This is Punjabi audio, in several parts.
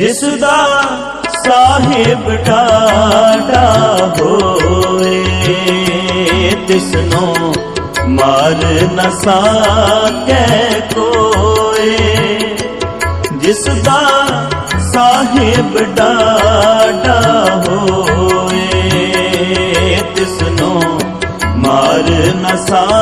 ਜਿਸ ਦਾ ਸਾਹਿਬ ਟਾਟਾ ਹੋਏ ਤਿਸ ਨੂੰ ਮਾਰ ਨ ਸਕੈ ਕੋਏ। ਜਿਸ ਦਾ ਸਾਹਿਬ ਡਾਡਾ ਹੋਏ ਤਿਸ ਨੂੰ ਮਾਰ ਨ ਸਕੈ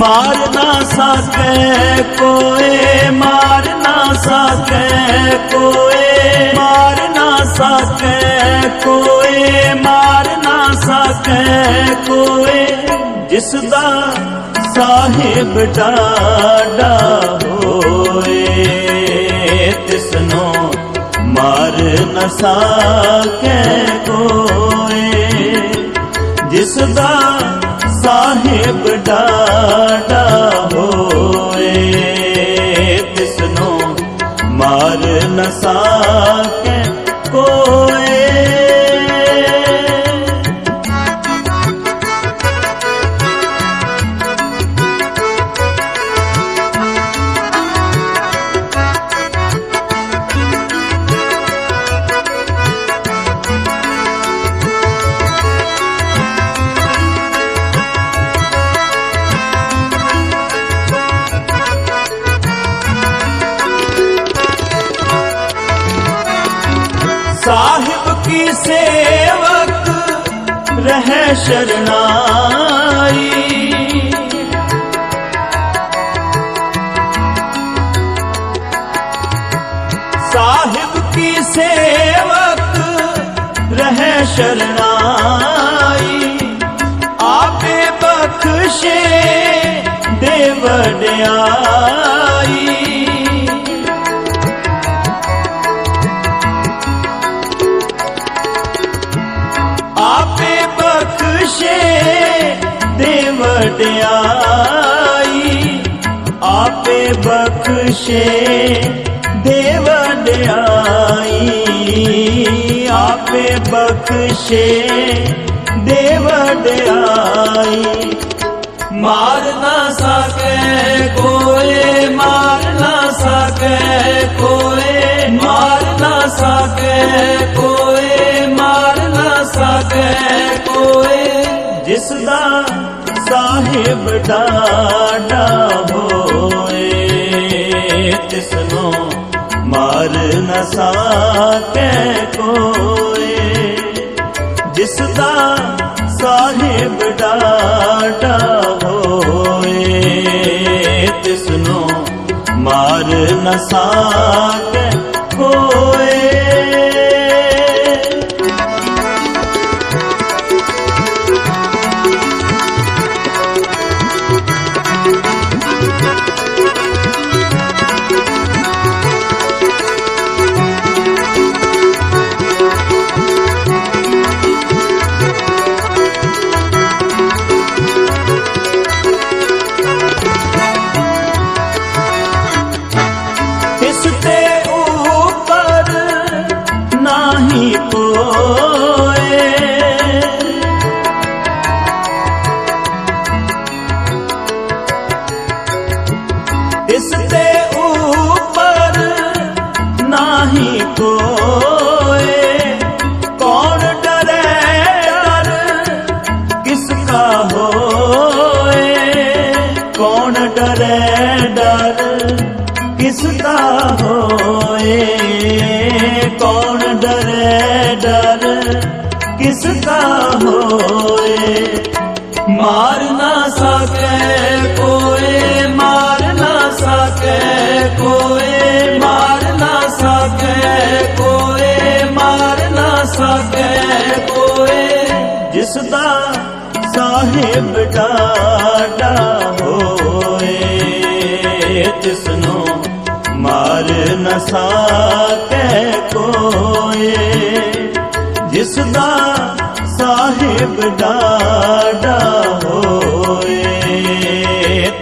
ਮਾਰ ਨਾ ਸਕੈ, ਕੋਏ ਮਾਰ ਨਾ ਸਕੈ, ਕੋਏ ਮਾਰ ਨਾ ਸਕੈ, ਕੋਏ ਮਾਰ ਨਾ ਸਕੈ, ਕੋਏ ਜਿਸ ਦਾ ਸਾਹਿਬ ਡਾਡਾ ਹੋਏ ਤਿਸ ਨੂੰ ਮਾਰ ਨ ਸਕੈ। ਸਾਹਿਬ ਕੀ ਸੇਵਕ ਰਹਿ ਸ਼ਰਨਾਈ? ਸਾਹਿਬ ਕੀ ਸੇਵਕ ਰਹਿ ਸ਼ਰਨਾਈ? ਆਪੇ ਬਖਸ਼ੇ ਦੇ ਵਡਿਆਈ, ਆਪੇ ਬਖਸ਼ੇ ਦੇ ਵਡਿਆਈ। ਆਪੇ ਬਖਸ਼ੇ ਦੇ ਵਡਿਆਈ। ਮਾਰ ਨਾ ਸਕੈ, ਕੋਏ ਮਾਰ ਨਾ ਸਕੈ, ਕੋਏ ਮਾਰ ਨਾ ਸਕੈ, ਕੋਏ ਮਾਰ ਨਾ ਸਕੈ, ਕੋਏ ਜਿਸ ਦਾ ਸਾਹਿਬ ਡਾਡਾ ਹੋਏ ਤਿਸ ਨੂੰ ਮਾਰ ਨਾ ਸਕੈ ਕੋਏ। ਜਿਸ ਦਾ ਸਾਹਿਬ ਡਾਟਾ ਹੋਏ ਤਿਸ ਨੂੰ ਮਾਰ ਨ ਸਕੈ ਕੋਏ। ਡਰੇ ਕਿਸ ਦਾ ਹੋਏ? ਮਾਰ ਨਾ ਸਕੈ ਕੋਏ, ਮਾਰ ਨਾ ਸਕੈ ਕੋਏ, ਮਾਰ ਨਾ ਸਕੈ ਕੋਏ, ਮਾਰ ਨਾ ਸਕੈ ਕੋਏ। ਜਿਸ ਦਾ ਸਾਹਿਬ ਡਾਡਾ ਹੋਏ ਤਿਸ ਨੂੰ ਮਾਰ ਨ ਸਕੈ ਜਿਸ ਸਾਹਿਬ ਡਾਡਾ ਹੋਏ।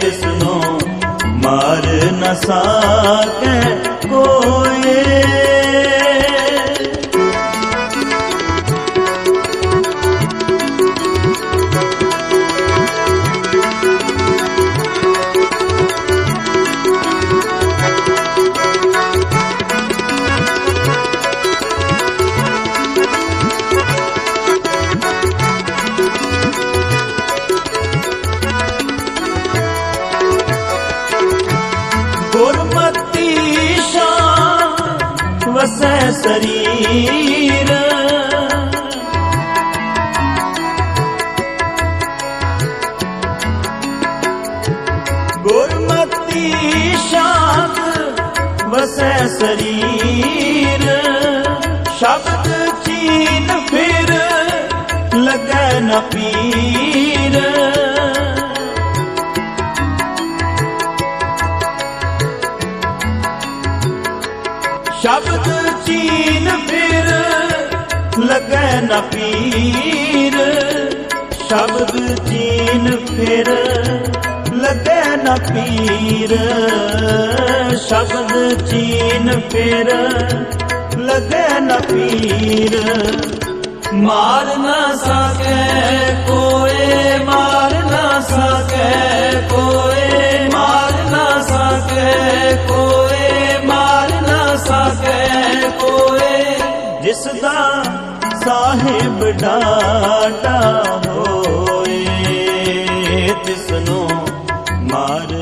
ਤਿਸ ਨੂੰ ਮਾਰ ਨ ਸਕੈ ਕੋਏ। ਸਰੀਰ। ਗੁਰਮਤੀ ਸ਼ਾਂਤ ਵਸੈ ਸਰੀਰ। ਸ਼ਬਦ ਚੀਨ ਫਿਰ ਲੱਗੈ ਨ ਪੀਰ। ਲੱਗੈ ਨ ਪੀਰ, ਸ਼ਬਦ ਚੀਨ ਫਿਰ। ਲੱਗੈ ਨ ਪੀਰ, ਸ਼ਬਦ ਚੀਨ ਫਿਰ। ਲੱਗੈ ਨਾ ਪੀਰ, ਮਾਰ ਨਾ ਸਕੈ ਕੋਏ, ਮਾਰ ਨਾ ਸਕੈ ਕੋਏ, ਮਾਰ ਨਾ ਸਕੈ ਕੋਏ, ਮਾਰ ਨਾ ਸਕੈ ਕੋਏ। ਜਿਸ ਦਾ ਸਾਹਿਬ ਡਾਟਾ ਹੋਏ ਤਿਸ ਨੂੰ ਮਾਰ